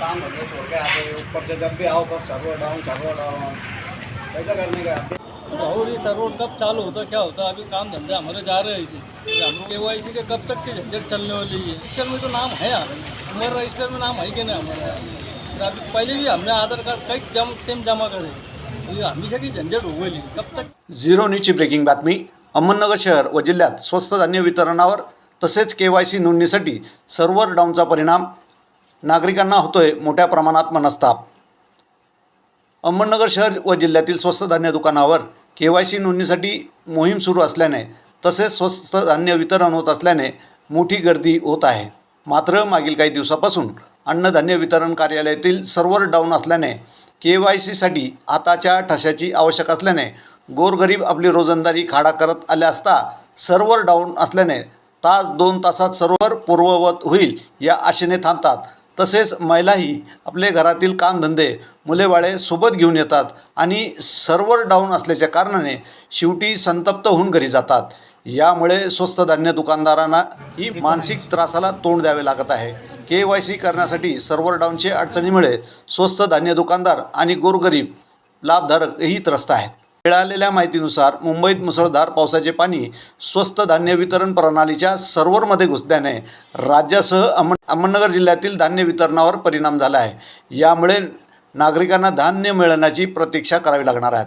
काम धंधे छोड़ के आते हैं ऊपर से जब भी आओ कब सर्वर डाउन सर्वर डाउन कैसा करने का? और ये सर्वर कब चालू होता क्या होता? अभी काम धंधे हमारे जा रहे हैं इसे। हम के वाई सी के कब तक की झंझट चलने वाली है? रजिस्टर में तो नाम है यार। हमारे रजिस्टर में नाम है कि नहीं हमारे? फिर अभी पहले भी हमने आधार कार्ड कई जम टेम जमा करे। हमेशा की झंझट हो गई कब तक? झिरो न्यूजची ब्रेकिंग बातमी. अहमदनगर शहर व जिल्ह्यात स्वस्त धान्य वितरणावर तसेच के वाय सी नोंदणीसाठी सर्व्हर डाऊनचा परिणाम. नागरिकांना होतोय मोठ्या प्रमाणात मनस्ताप. अहमदनगर शहर व जिल्ह्यातील स्वस्त धान्य दुकानावर के वाय सी नोंदणीसाठी मोहीम सुरू असल्याने तसेच स्वस्त धान्य वितरण होत असल्याने मोठी गर्दी होत आहे. मात्र मागील काही दिवसापासून अन्नधान्य वितरण कार्यालयातील सर्व्हर डाऊन असल्याने के वाय सीसाठी आताच्या ठशाची आवश्यक असल्याने गोरगरीब आपली रोजंदारी खाडा करत आल्या असता सर्व्हर डाऊन असल्याने तास दोन तासात सर्व्हर पूर्ववत होईल या आशेने थांबतात. तसेच महिलाही आपले घरातील कामधंदे मुलेबाळे सोबत घेऊन येतात आणि सर्व्हर डाऊन असल्याच्या कारणाने शेवटी संतप्त होऊन घरी जातात. यामुळे स्वस्त धान्य दुकानदारांना ही मानसिक त्रासाला तोंड द्यावे लागत आहे. के वाय सी करण्यासाठी सर्व्हर डाऊनचे अडचणीमुळे स्वस्त धान्य दुकानदार आणि गोरगरीब लाभधारकही त्रस्त आहेत. मिळालेल्या माहितीनुसार मुंबईत मुसळधार पावसाचे पाणी स्वस्त धान्य वितरण प्रणालीच्या सर्व्हरमध्ये घुसल्याने राज्यासह अहमद अहमदनगर जिल्ह्यातील धान्य वितरणावर परिणाम झाला आहे. यामुळे नागरिकांना धान्य मिळण्याची प्रतीक्षा करावी लागणार आहे.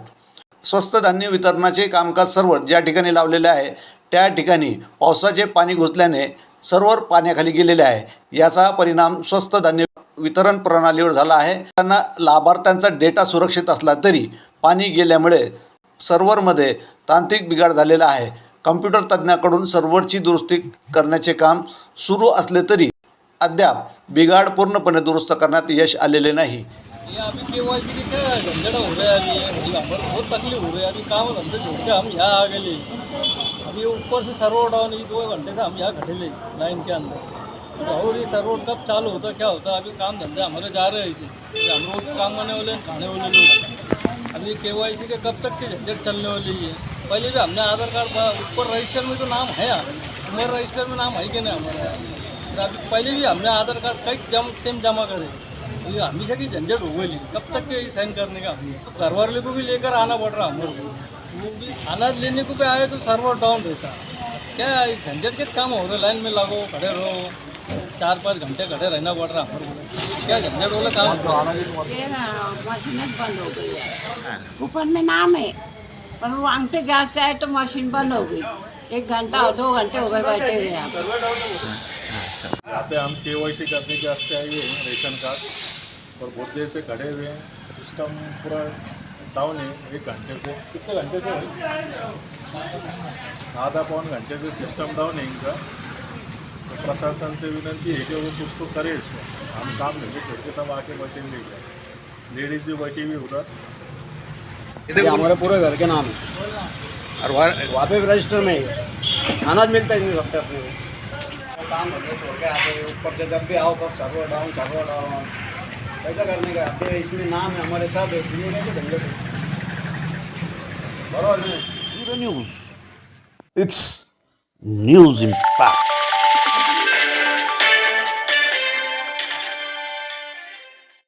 स्वस्त धान्य वितरणाचे कामकाज सर्व्हर ज्या ठिकाणी लावलेले आहे त्या ठिकाणी पावसाचे पाणी घुसल्याने सर्व्हर पाण्याखाली गेलेले आहे. याचा परिणाम स्वस्त धान्य वितरण प्रणालीवर झाला आहे. त्यांना लाभार्थ्यांचा डेटा सुरक्षित असला तरी पाणी गेल्यामुळे सर्व्हरमध्ये तांत्रिक बिघाड झालेला आहे. कम्प्युटर तज्ज्ञाकडून सर्व्हरची दुरुस्ती करण्याचे काम सुरू असले तरी अद्याप बिघाड पूर्णपणे दुरुस्त करण्यात यश आलेले नाही. ये अभी के वाई सी की क्या झंझट हो रहा है अभी हमारे बहुत तकलीफ हो रही है अभी काम धंधे छोड़ के हम यहाँ आ गए अभी ऊपर से सर्वर डाउन ये दो घंटे से हम यहाँ खड़े ले लाइन के अंदर. और ये सर्वर कब चालू होता क्या होता अभी काम धंधे हमारे जा रहे हैं इसे. हम रोज काम करने वाले खाने वाले लोग अभी के वाई सी के कब तक की झंझट चलने वाली है? पहले जो हमने आधार कार्ड था, ऊपर रजिस्टर में तो नाम है यार। रजिस्टर में नाम है कि नहीं हमारा फिर अभी पहले भी हमने आधार कार्ड कई जम टेम जमा करे। ये हमेशा की झंझट हो गई। कब तक के साइन करने का? तो घर वाले को भी लेकर आना पड़ रहा हमारे को वो भी अनाज लेने को भी आए तो सर्वर डाउन रहता। क्या झंझट के काम हो रहे लाइन में लगो खड़े रहो। चार पाँच घंटे खड़े रहना पड़ रहा हमारे क्या झंझट वाला काम? ये बंद हो गई है. ऊपर में नाम है पर वो अंगठे गैस से आए तो मशीन बंद हो गई. एक घंटा और दो घंटे हो गए बैठे हुए यहाँ पे हम के वाई सी करने के वास्ते आए हुए हैं रेशन कार्ड और बहुत देर से खड़े हुए हैं. सिस्टम पूरा डाउन है एक घंटे से. कितने घंटे से आधा पौन घंटे से सिस्टम डाउन है इनका. प्रशासन से विनती है कि वो कुछ तो करे इसमें। हम काम नहीं छोड़ सब आके बैठेंगे इधर लेडीज़ भी बैठी हुई उधर। हमारे पूरे घर के नाम है। और वहाँ पे रजिस्टर में ही है। अनाज मिलता है इसमें सबसे अपने को। काम धंधे छोड़ के आते ऊपर से जब भी आओ कब सर्वर डाउन सर्वर डाउन कैसा करने का अब इसमें नाम है हमारे सब? बरोबर न्यूज़ इट्स न्यूज़ इम्पॅक्ट